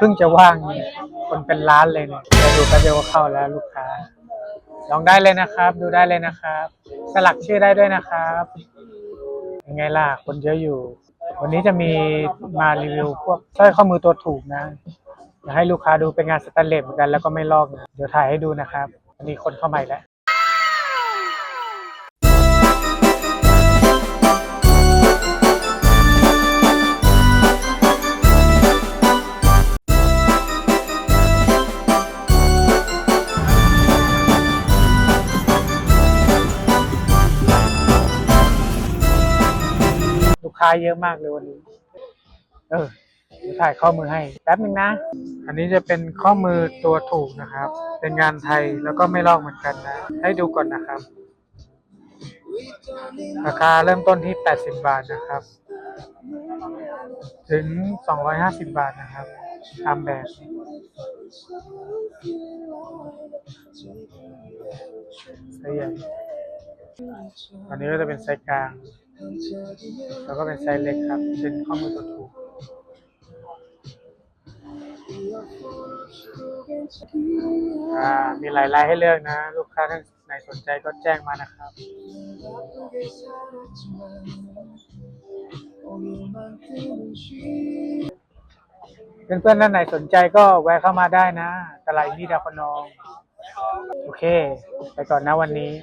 เพิ่งจะว่างคนเป็นล้านเลยเนี่ยเดี๋ยวดูแป๊บเดียวก็เข้าแล้วลูกค้า ลองได้เลยนะครับ ดูได้เลยนะครับ สลักชื่อได้ด้วยนะครับยังไงล่ะคนเยอะอยู่ วันนี้จะมีมารีวิวพวกสร้อยข้อมือตัวถูกนะอยากให้ลูกค้าดูเป็นงานสแตนเลสเหมือนกันแล้วก็ไม่ลอกนะเดี๋ยวถ่ายให้ดูนะครับวันนี้คนเข้าใหม่แล้ว ค้าเยอะมากเลยวันนี้ เออถ่ายข้อมือให้แป๊บนึงนะ อันนี้จะเป็นข้อมือตัวถูกนะครับ เป็นงานไทยแล้วก็ไม่ลอกเหมือนกันนะ ให้ดูก่อนนะครับ ราคาเริ่มต้นที่ 80 บาทนะครับ ถึง 250 บาทนะครับตามแบบไซส์ใหญ่อันนี้ก็จะเป็นไซส์กลาง แล้วก็เป็นไซส์เล็กครับ เป็นข้อมือตัวถูกมีหลายลายให้เลือกนะ ลูกค้าท่านไหนสนใจก็แจ้งมานะครับ เพื่อนๆท่านไหนสนใจก็แวะเข้ามาได้นะ ตลาดนี้ดาวคนอง โอเค ไปก่อนนะวันนี้